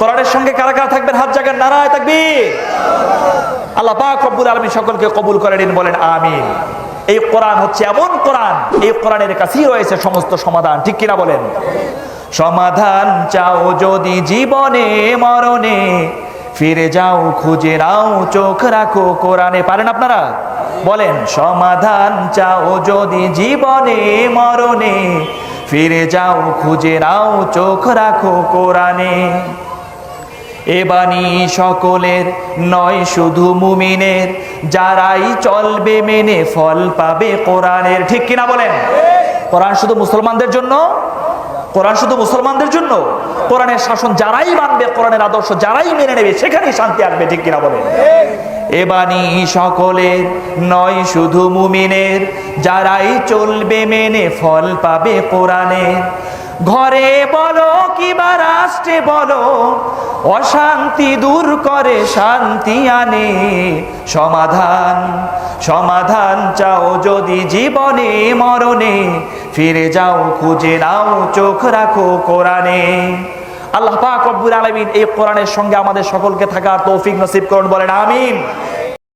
কোরআনের সঙ্গে কারা কারা থাকবেন? হাত জাগান, নারায় তাকবীর। আল্লাহ পাক রব্বুল আলামিন সকলকে কবুল করে নিন, বলেন আমিন। এই কোরআন হচ্ছে এমন কোরআন, এই কোরআনের কাছেই রয়েছে সমস্ত সমাধান, ঠিক কিনা বলেন? সমাধান চাও যদি জীবনে, মরণে, ফিরে যাও, খুঁজে নাও, চোখ রাখো, কোরআনে পারেন আপনারা? বলেন, সমাধান চাও যদি জীবনে, মরণে, ফিরে যাও, খুঁজে নাও, চোখ রাখো, কোরআনে। এ বাণী সকলের নয় শুধু মুমিনের। যারাই চলবে মেনে ফল পাবে কোরআনের। ঠিক কিনা বলেন? কোরআন শুধু মুসলমানদের জন্য? কোরআন শুধু মুসলমানদের জন্য? কোরআনের শাসন যারাই মানবে, কোরআনের আদর্শ যারাই মেনে নেবে, সেখানেই শান্তি আসবে, ঠিক কিনা বলেন? এ বাণী সকলের নয় শুধু মুমিনের। যারাই চলবে মেনে ফল পাবে কোরআনের। ঘরে বলো কিবা রাষ্ট্রে বলো, অশান্তি দূর করে শান্তি আনে। সমাধান সমাধান চাও যদি জীবনে মরণে, ফিরে যাও খুঁজে নাও চোখ রাখো কোরআনে। আল্লাহ পাক রব্বুল আলামিন এই কোরআনের সঙ্গে আমাদের সকলকে থাকার তৌফিক নসিব করুন, বলেন আমিন।